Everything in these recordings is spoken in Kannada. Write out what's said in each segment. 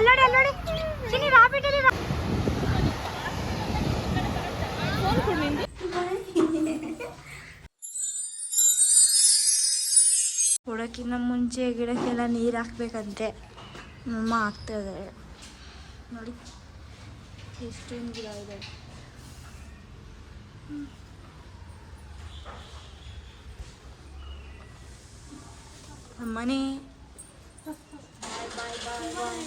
ಅಲ್ಲೋಡಿ ಅಲ್ಲೋಡಿ. ಚಿನ್ನಿ ರಾಬಿಟ್ ಅಲ್ಲಿ ಕೊಡೋಕ್ಕಿಂತ ಮುಂಚೆ ಗಿಡಕ್ಕೆಲ್ಲ ನೀರು ಹಾಕ್ಬೇಕಂತೆ. ನಮ್ಮಮ್ಮ ಹಾಕ್ತಾ ಇದ್ದಾರೆ ನೋಡಿ, ಎಷ್ಟೊಂದು ಗಿಡ ಇದೆ. Bye bye bye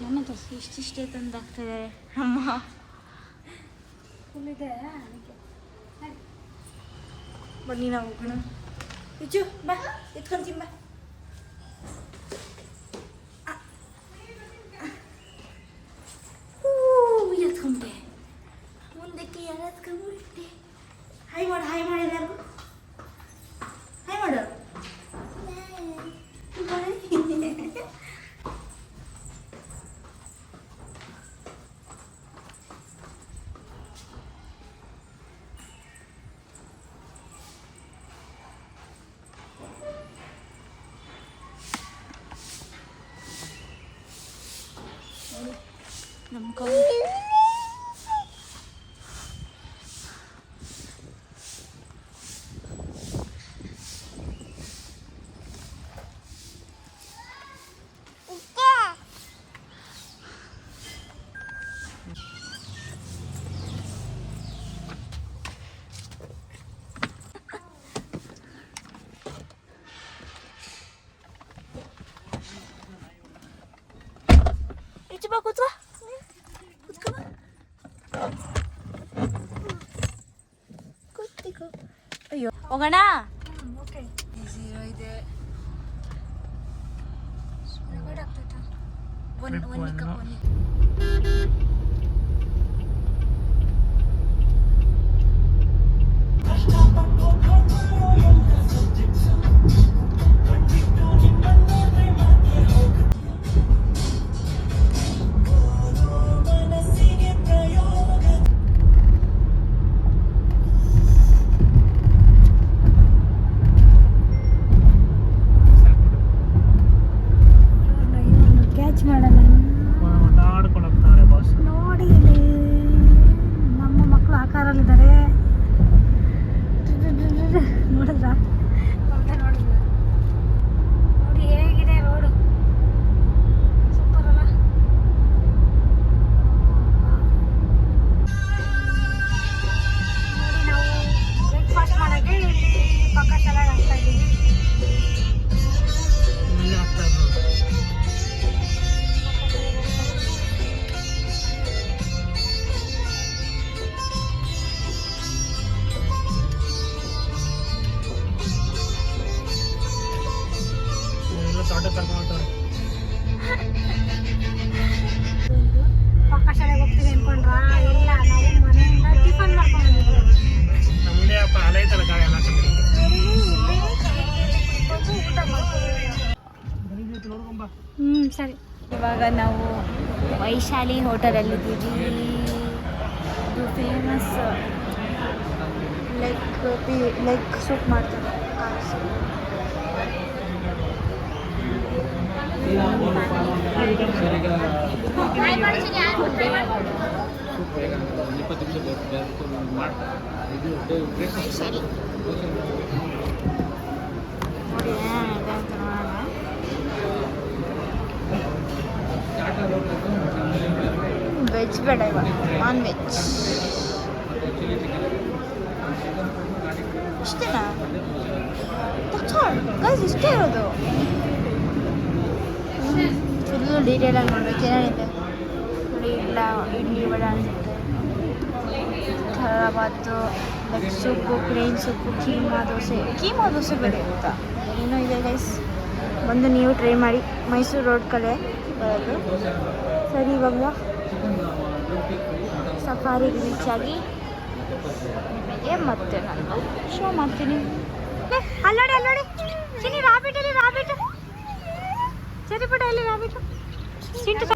Момент işte işte den daktere ama kule de yani ki. Bani na bugün. Üçü ben etkan kim ben. Yatkın be. Bundaki yarat kabul etti. Hayvan hayvan eder bu. ಇಚ್ಚು ಬಾ ಕೂತ್ಕೋ ಕೂತ್ಕೋ. ಕೂತ್ಕೋ ಅಯ್ಯೋ ಹೋಗೋಣ ಇದೆ ಒಂದು ಒಂದು ಕಪ್ ಸರಿ. ಇವಾಗ ನಾವು ವೈಶಾಲಿ ಹೋಟೆಲಲ್ಲಿದ್ದೀವಿ ಇದು ಫೇಮಸ್ ಲೆಗ್ ಪಿ ಲೆಗ್ ಸೂಪ್ ಮಾಡ್ತಾರೆ. ಕಾಸು. ನೋಡಿ ಇದೆ ಅಂತ ನೋಡೋಣ ವೆಜ್ ಬೇಡ ನಾನ್ ವೆಜ್ ಇಷ್ಟೇನಾ? ಗೈಸ್ ಇಷ್ಟೇ ಇರೋದು. ಫುಲ್ಲು ಡೀಟೇಲಾಗಿ ನೋಡ್ಬೇಕು, ಏನೇನಿದೆ? ನೋಡಿ ಇಲ್ಲ, ಇಡ್ಲಿ, ವಡ ಅನಿಸುತ್ತೆ. ಖರಾಬಾತು like soup plain soup, keema dosa. Keema dosa ಬೇರೆ ಇರುತ್ತಾ ಏನೋ ಇದೆ ಗೈಸ್ ಬಂದು ನೀವು ಟ್ರೈ ಮಾಡಿ. ಮೈಸೂರು ರೋಡ್ ಕಡೆ ಬರೋದು. ಸರಿ ಇವಾಗ ಸಫಾರಿಗೆ ರೀಚ್ ಆಗಿ ನಿಮಗೆ ಮತ್ತೆ ನಾನು ಶೋ ಮಾಡ್ತೀನಿ. ಅಲ್ಲೋಡಿ ಅಲ್ಲೋಡಿ ಚಿನ್ನಿ ರಾಬಿಟ್ ಅಲ್ಲಿ ರಾಬಿಟ್ ಸರಿ ಬಿಡ ಅಲ್ಲಿ ರಾಬಿಟ್ ಸಿಂಟು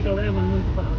galera. Boa noite,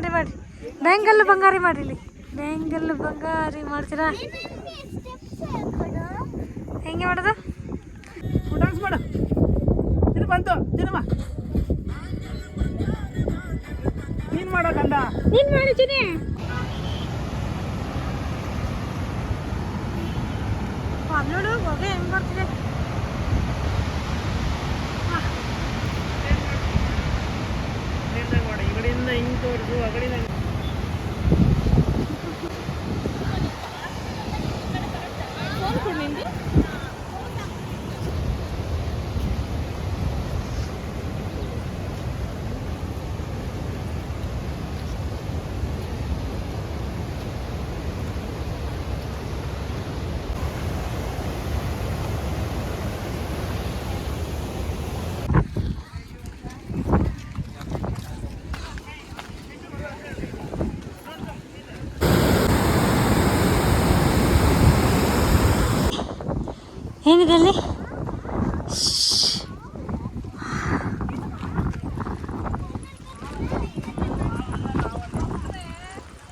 ಮಾಡಿ ಮಾಡಿ. ಬ್ಯಾಂಗಲ್ಲು ಬಂಗಾರಿ ಮಾಡಿ ಇಲ್ಲಿ. ಬ್ಯಾಂಗಲ್ಲು ಬಂಗಾರಿ ಮಾಡ್ತೀರಾ? ಹೆಂಗೆ ಮಾಡೋದು? ಡಾನ್ಸ್ ಮಾಡು. ಇದು ಬಂತು ಚಿನ್ನಮ್ಮ ನೀನ್ ಮಾಡೋ ಕಂಡ ನೀನು ಮಾಡಿ ಚಿನಿ ನೋಡು ಹೋಗಿ ಹೆಂಗೆ ಬರ್ತಿದೆ ಮಾಡು ಈ ಏನಿದೆ ಅಲ್ಲಿ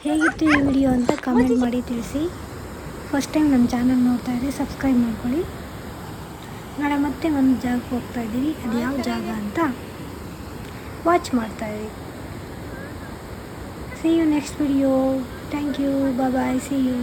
ಹೇಗಿತ್ತು ಈ ವಿಡಿಯೋ ಅಂತ ಕಮೆಂಟ್ ಮಾಡಿ ತಿಳಿಸಿ. ಫಸ್ಟ್ ಟೈಮ್ ನಮ್ಮ ಚಾನಲ್ ನೋಡ್ತಾ ಇದ್ದರೆ ಸಬ್ಸ್ಕ್ರೈಬ್ ಮಾಡ್ಕೊಳ್ಳಿ. ನಾಳೆ ಮತ್ತೆ ಒಂದು ಜಾಗಕ್ಕೆ ಹೋಗ್ತಾ ಇದ್ದೀವಿ ಅದು ಯಾವ ಜಾಗ ಅಂತ ವಾಚ್ ಮಾಡ್ತಾ ಇದ್ದೀವಿ see you next video thank you bye see you